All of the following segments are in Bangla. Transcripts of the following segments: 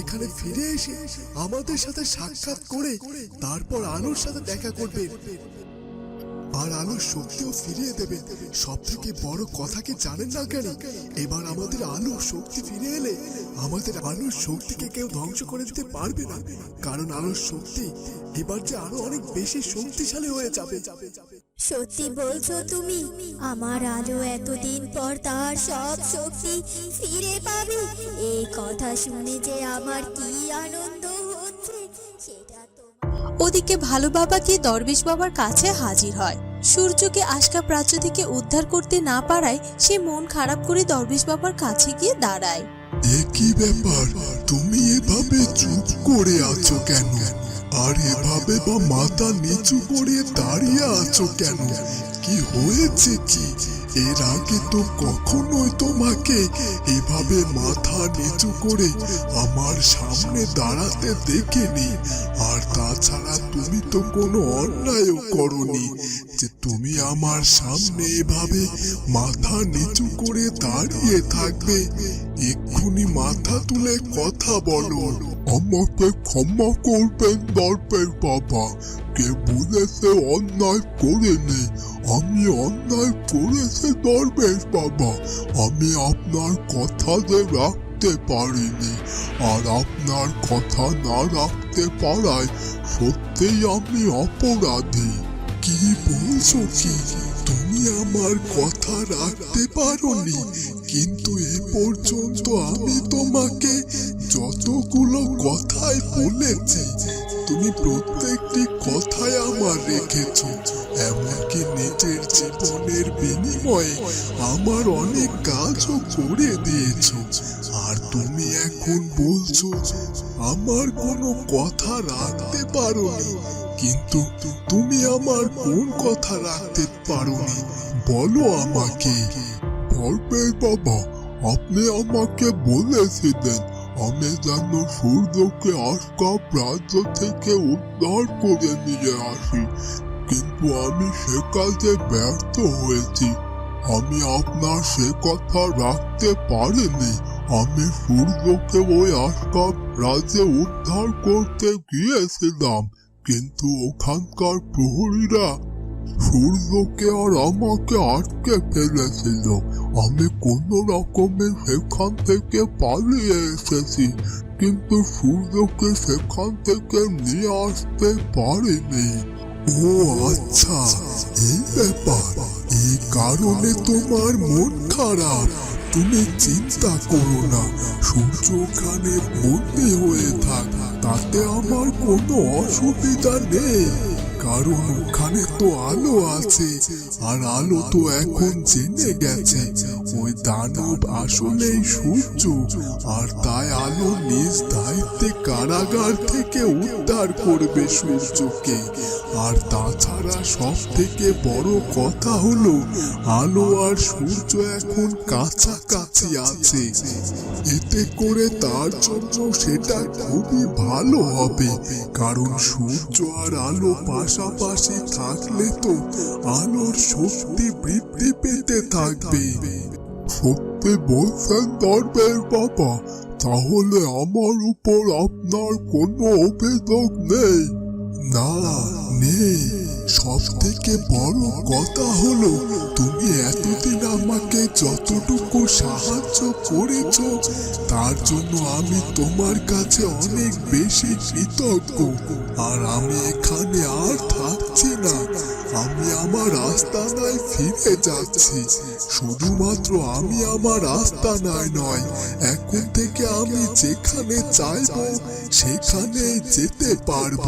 এখানে ফিরে এসে আমাদের সাথে সাক্ষাৎ করে তারপর আনুর সাথে দেখা করবে। আর আলোর শক্তিও ফিরিয়ে দেবে। সব থেকে বড় কথা কি জানেন না কেন? এবার আমাদের আলোর শক্তি ফিরে এলে আমাদের আলোর শক্তিকে কেউ ধ্বংস করে দিতে পারবে না। কারণ আলোর শক্তি এবার যে আরও অনেক বেশি শক্তিশালী হয়ে যাবে। সত্যি বলছো তুমি, আমার আলো এতদিন পর তার সব শক্তি ফিরে পাবে। এই কথা শুনে যে আমার কি আনন্দ ওদিকে ভালো বাবা গিয়ে দরবেশ বাবার কাছে হাজির হয়। সূর্যকে আশকা প্রাচ্য থেকে উদ্ধার করতে না পারায় সে মন খারাপ করে দরবেশ বাবার কাছে গিয়ে দাঁড়ায়। একই ব্যাপার? তুমি এভাবে চুপ করে আছো কেন? আর এভাবে বা মাথা নিচু করে দাঁড়িয়ে আছো কেন? কি হয়েছে কি? এর আগে তো কখনোই তোমাকে এভাবে মাথা নিচু করে আমার সামনে দাঁড়াতে দেখিনি। আর তাছাড়া তুমি তো কোনো অন্যায়ও করনি যে তুমি আমার সামনে এভাবে মাথা নিচু করে দাঁড়িয়ে থাকবে। এক্ষুনি মাথা তুলে কথা বলো। আমাকে ক্ষমা করবেন দর্পের বাবা। কে বলেছে অন্যায় করেনি। আমি অন্যায় করেছি দরবেশ বাবা। আমি আপনার কথা যে রাখতে পারিনি, আর আপনার কথা না রাখতে পারায় সত্যিই আমি অপরাধী। কি বলছো কি? তুমি আমার কথা রাখতে পারোনি, কিন্তু এ পর্যন্ত আমি তোমাকে যতগুলো কথাই বলেছি, তুমি প্রত্যেকটি কথায় আমার রেখেছ। এমনকি নিজের জীবনের বিনিময়ে আমার অনেক কাজও করে দিয়েছ। আর তুমি এখন বলছো, আমার কোনো কথা রাখতে পারোনি। কিন্তু তুমি আমার কোন কথা রাখতে পারোনি, বলো আমাকে। ধর্মের বাবা, আপনি আমাকে বলেছিলেন আমি যেন সূর্যকে আজকাপ রাজ্য থেকে উদ্ধার করে নিয়ে আসি। কিন্তু আমি সে কাজে ব্যর্থ হয়েছি। আমি আপনার সে কথা রাখতে পারিনি। আমি সূর্যকে ওই আজকাপ রাজ্যে উদ্ধার করতে গিয়েছিলাম। কিন্তু ওখানকার প্রহরীরা সূর্যকে আর আমাকে আটকে ফেলেছিল। আমি কোনো রকমে সেখান থেকে পালিয়ে এসেছি, কিন্তু সূর্যকে সেখান থেকে নিয়ে আসতে পারিনি। ও আচ্ছা এই ব্যাপার, এই কারণে তোমার মন খারাপ। তুমি চিন্তা করো না, সূর্য ওখানে বন্দি হয়ে থাক, তাতে আমার কোনো অসুবিধা নেই। কারণ ওখানে তো আলো আছে। আর আলো তো এখন জেনে গেছে। ওই দানব আসলেই সূর্য। আর তাই আলো নিজ দায়িত্বে কারাগার থেকে উদ্ধার করবে সূর্যকে। আর তাছাড়া সব থেকে বড় কথা হলো, আলো আর সূর্য এখন কাছাকাছি আছে। এতে করে তার জন্য সেটা খুবই ভালো হবে। কারণ সূর্য আর আলো পাশাপাশি থাকলে তো আলোর শক্তি বৃদ্ধি পেতে থাকবে। সত্যি বলছেন দরবের বাবা, তাহলে আমার উপর আপনার কোনো অভিযোগ নেই? না, নেই। সব থেকে বড় কথা হলো, তুমি এতদিন আমাকে যতটুকু সাহায্য করেছ, তার জন্য আমি তোমার কাছে অনেক বেশি কৃতজ্ঞ। আর আমি এখানে আর থাকছি না। আমি আমার আস্তানায় ফিরে যাচ্ছি। শুধুমাত্র আমি আমার আস্তানায় নয়, এখন থেকে আমি যেখানে চাইব, সেখানে যেতে পারব।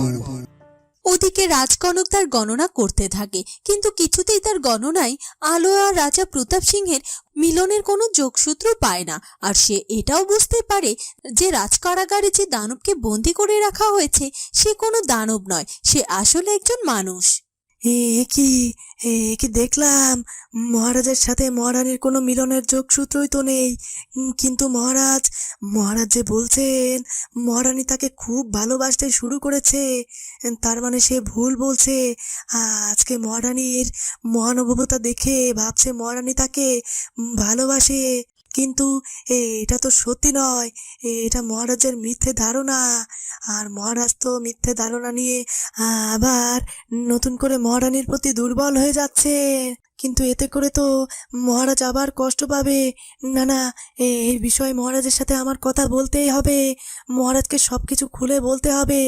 ওদিকে রাজকনক তার গণনা করতে থাকে, কিন্তু কিছুতেই তার গণনায় আলো আর রাজা প্রতাপ সিংহের মিলনের কোনো যোগসূত্র পায় না, আর সে এটাও বুঝতে পারে যে রাজকারাগারে যে দানবকে বন্দি করে রাখা হয়েছে, সে কোনো দানব নয়, সে আসলে একজন মানুষ। এ কি? এ কি দেখলাম? মহারাজের সাথে মহারানীর কোনো মিলনের যোগসূত্রই তো নেই। কিন্তু মহারাজ মহারাজ যে বলছেন, মহারানী তাকে খুব ভালোবাসতে শুরু করেছে। তার মানে সে ভুল বলছে। আজকে মহারানীর মহানুভবতা দেখে ভাবছে মহারানী তাকে ভালোবাসে। কিন্তু এটা তো সত্যি নয়। এটা মহারাজের মিথ্যে ধারণা। আর মহারাজ তো মিথ্যে ধারণা নিয়ে আবার নতুন করে মহারানীর প্রতি দুর্বল হয়ে যাচ্ছে। কিন্তু এতে করে তো মহারাজ আবার কষ্ট পাবে। না না এই বিষয়ে মহারাজের সাথে আমার কথা বলতেই হবে। মহারাজকে সব কিছু খুলে বলতে হবে।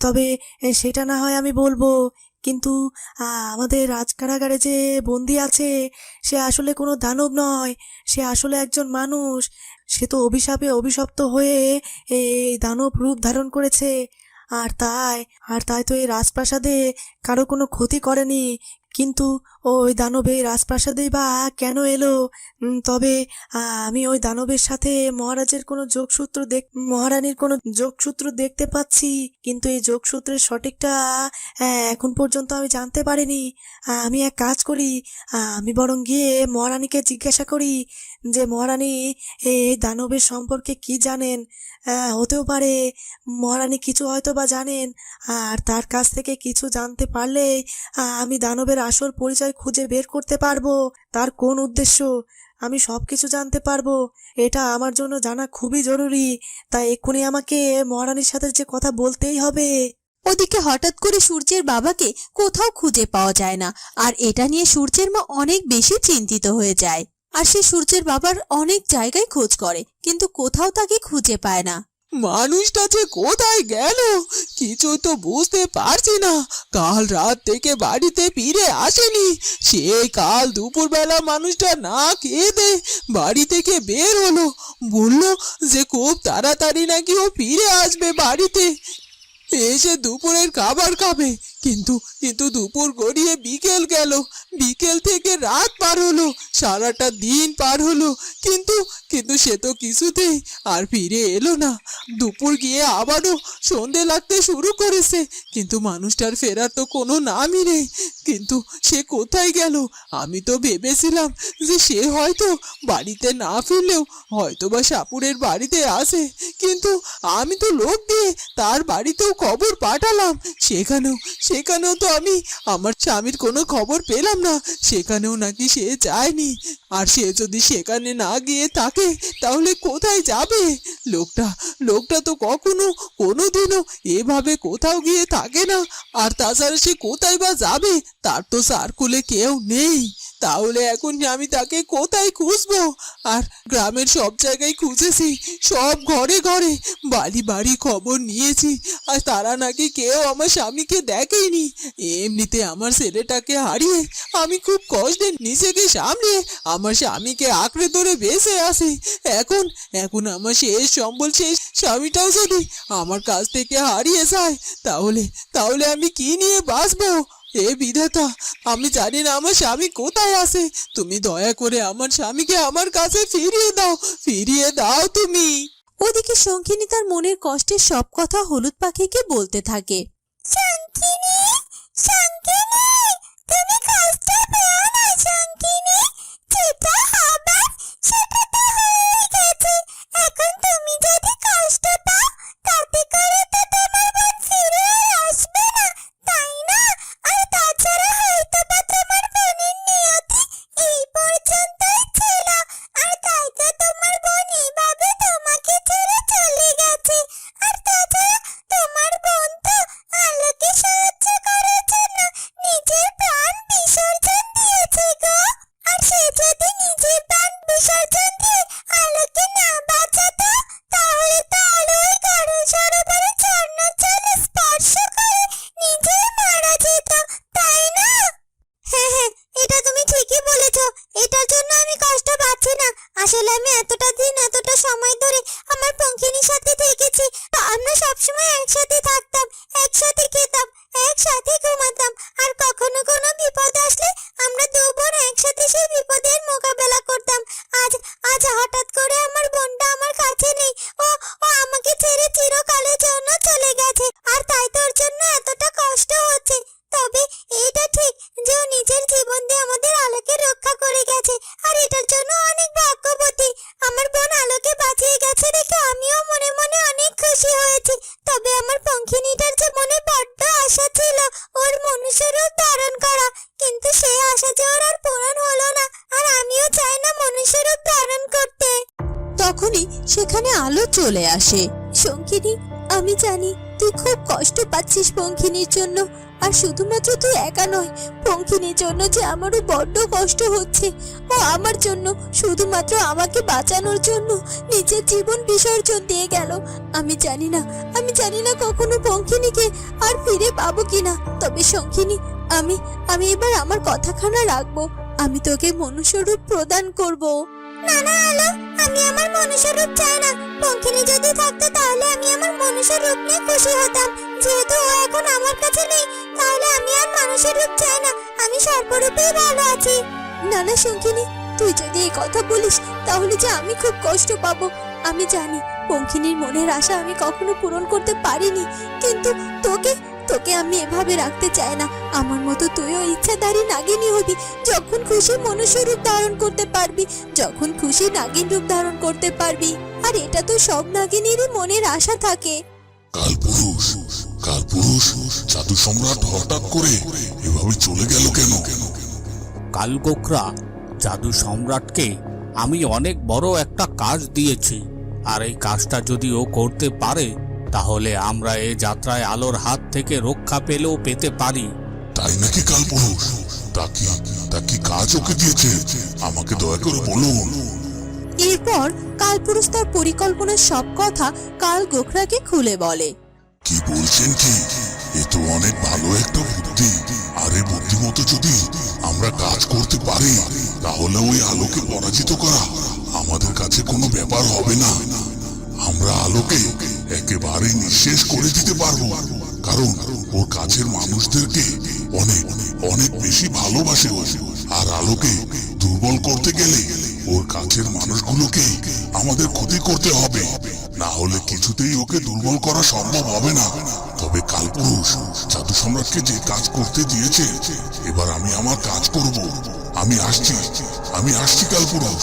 তবে সেটা না হয় আমি বলব। কিন্তু আমাদের রাজকারাগারে যে বন্দি আছে, সে আসলে কোনো দানব নয়। সে আসলে একজন মানুষ। সে তো অভিশাপে অভিশপ্ত হয়ে এই দানব রূপ ধারণ করেছে। আর তাই আর তাই তো এই রাজপ্রাসাদে কারও কোনো ক্ষতি করেনি। কিন্তু ওই দানবে রাজপ্রাসাদে বা কেন এলো? তবে আমি ওই দানবের সাথে মহারাজের কোনো যোগসূত্র দেখ, মহারানীর কোনো যোগসূত্র দেখতে পাচ্ছি। কিন্তু এই যোগসূত্রের সঠিকটা এখন পর্যন্ত আমি জানতে পারিনি। আমি এক কাজ করি আমি বরং গিয়ে মহারানীকে জিজ্ঞাসা করি যে মহারানী এই দানবের সম্পর্কে কি জানেন? হতেও পারে মহারানী কিছু হয়তো বা জানেন। আর তার কাছ থেকে কিছু জানতে পারলেই আ, আমি দানবের আসল পরিচয় খুঁজে বের করতে পারব। তার কোন উদ্দেশ্য? আমি সব কিছু জানতে পারব। এটা আমার জন্য জানা খুবই জরুরি। তাই এক্ষুনি আমাকে মহারানীর সাথে যে কথা বলতেই হবে। ওদিকে হঠাৎ করে সূর্যের বাবাকে কোথাও খুঁজে পাওয়া যায় না। আর এটা নিয়ে সূর্যের মা অনেক বেশি চিন্তিত হয়ে যায়। আর সে সূর্যের বাবার অনেক জায়গায় খোঁজ করে, কিন্তু কোথাও তাকে খুঁজে পায় না। মানুষটা যে কোথায় গেল কিছু তো বুঝতে পারছি না। কাল রাত থেকে বাড়িতে ফিরে আসেনি। সেই কাল দুপুরবেলা মানুষটা না খেয়ে দে বাড়ি থেকে বের হলো। বলল যে খুব তাড়াতাড়ি নাকি ও ফিরে আসবে বাড়িতে। এসে দুপুরের খাবার খাবে। কিন্তু কিন্তু দুপুর গড়িয়ে বিকেল গেল। বিকেল থেকে রাত পার হলো, সারাটা দিন পার হলো। কিন্তু কিন্তু সে তো কিছুতেই আর ফিরে এলো না। দুপুর গিয়ে আবারও সন্ধে লাগতে শুরু করেছে। কিন্তু মানুষটার ফেরার তো কোনো নামই নেই। কিন্তু সে কোথায় গেল? আমি তো ভেবেছিলাম যে সে হয়তো বাড়িতে না ফিরলেও হয়তো বা সাপুরের বাড়িতে আসে কিন্তু আমি তো লোক দিয়ে তার বাড়িতেও খবর পাঠালাম। সেখানেও সেখানেও তো আমি, আমার স্বামীর কোনো খবর পেলাম না। সেখানেও নাকি সে যায়নি। আর সে যদি সেখানে না গিয়ে থাকে, তাহলে কোথায় যাবে? লোকটা লোকটা তো কখনো কোনো দিনও এভাবে কোথাও গিয়ে থাকে না। আর তাছাড়া সে কোথায় বা যাবে, তার তো সার্কুলে কেউ নেই। তাহলে এখন আমি তাকে কোথায় খুঁজবো? আর গ্রামের সব জায়গায় খুঁজেছি, সব ঘরে ঘরে বাড়ি বাড়ি খবর নিয়েছি, আর তারা নাকি কেউ আমার স্বামীকে দেখেনি এমনিতে আমার ছেলেটাকে হারিয়ে আমি খুব কষ্টে নিজেকে সামলিয়ে আমার স্বামীকে আঁকড়ে ধরে বেঁচে আসি এখন এখন আমার শেষ সম্বল, শেষ স্বামীটাও যদি আমার কাছ থেকে হারিয়ে যায়, তাহলে তাহলে আমি কি নিয়ে বাঁচবো? এ বিধাতা আমি জানি না আমার স্বামী কোথায় আছে। তুমি দয়া করে আমার স্বামীকে আমার কাছে ফিরিয়ে দাও ফিরিয়ে দাও তুমি। ওদিকে শঙ্খিনী তার মনের কষ্টের সব কথা হলুদ পাখিকে বলতে থাকে। এখন তুমি যদি কষ্ট পাও সেখানে আলো চলে আসে। শঙ্কিনী আমি জানি তুই খুব কষ্ট পাচ্ছিস পঙ্খিনীর জন্য, আর শুধুমাত্র তুই একা নয়, পঙ্খিনীর জন্য যে আমারও বড্ড কষ্ট হচ্ছে, ও আমার জন্য, শুধুমাত্র আমাকে বাঁচানোর জন্য নিজের জীবন বিসর্জন দিয়ে গেল। আমি জানি না, আমি জানি না কখনো পঙ্খিনীকে আর ফিরে পাবো কিনা, তবে শঙ্খিনী আমি আমি এবার আমার কথাখানা রাখব। আমি তোকে মনুষ্যরূপ প্রদান করব। না না, আলো, আমি আমার মনুষ্যরূপ চাই না। পঙ্খিনী যদি থাকতো তাহলে আমি আমার মনুষ্যের রূপ নিয়ে হতাম। যেহেতু এখন আমার কাছে নেই, তাহলে আমি আর মানুষের রূপ চাই না। আমি সর্বরূপেই ভালো আছি। না না শঙ্খিনী তুই যদি এই কথা বলিস, তাহলে যে আমি খুব কষ্ট পাবো। আমি জানি পঙ্খিনীর মনের আশা আমি কখনো পূরণ করতে পারিনি। কিন্তু তোকে তোকে আমি এভাবে রাখতে চাই না। আমার মতো তুইও ইচ্ছাধারী নাগিনী হবি। যখন খুশি মনুষ্য রূপ ধারণ করতে পারবি। যখন খুশি নাগিন রূপ ধারণ করতে পারবি। আর এটা তো সব নাগিনীরই মনের আশা থাকে। কালপুরুষ কালপুরুষ জাদু সম্রাট হঠাৎ করে এভাবে চলে গেল কেন? কালগোখরা জাদু সম্রাটকে আমি অনেক বড় একটা কাজ দিয়েছি। আর এই কাজটা যদি ও করতে পারে তাহলে আমরা এ যাত্রায় আলোর হাত থেকে রক্ষা পেলেও পেতে পারি। তাই নাকি কালপুরুষ? তা কি তা কি কাজ ওকে দিয়েছে? আমাকে দয়া করে বলুন। এরপর কালপুরুষ তার পরিকল্পনার সব কথা কাল গোখরাকে খুলে বলে। কি বলছেন কি? এ তো অনেক ভালো একটা বুদ্ধি। আর এই বুদ্ধি মতো যদি আমরা কাজ করতে পারি তাহলে ওই আলোকে পরাজিত করা আমাদের কাছে কোনো ব্যাপার হবে না। আমরা আলোকে একেবারে নিঃশেষ করে দিতে পারব। কারণ ওর কাছের মানুষদেরকে অনেক অনেক বেশি ভালোবাসে আর আলোকে দুর্বল করতে গেলে ওর কাছের মানুষগুলোকে আমাদের ক্ষতি করতে হবে। না হলে কিছুতেই ওকে দুর্বল করা সম্ভব হবে না। তবে কালপুরুষ, জাদু সম্রাটকে যে কাজ করতে দিয়েছে, এবার আমি আমার কাজ করব। আমি আসছি আমি আসছি কালপুরুষ।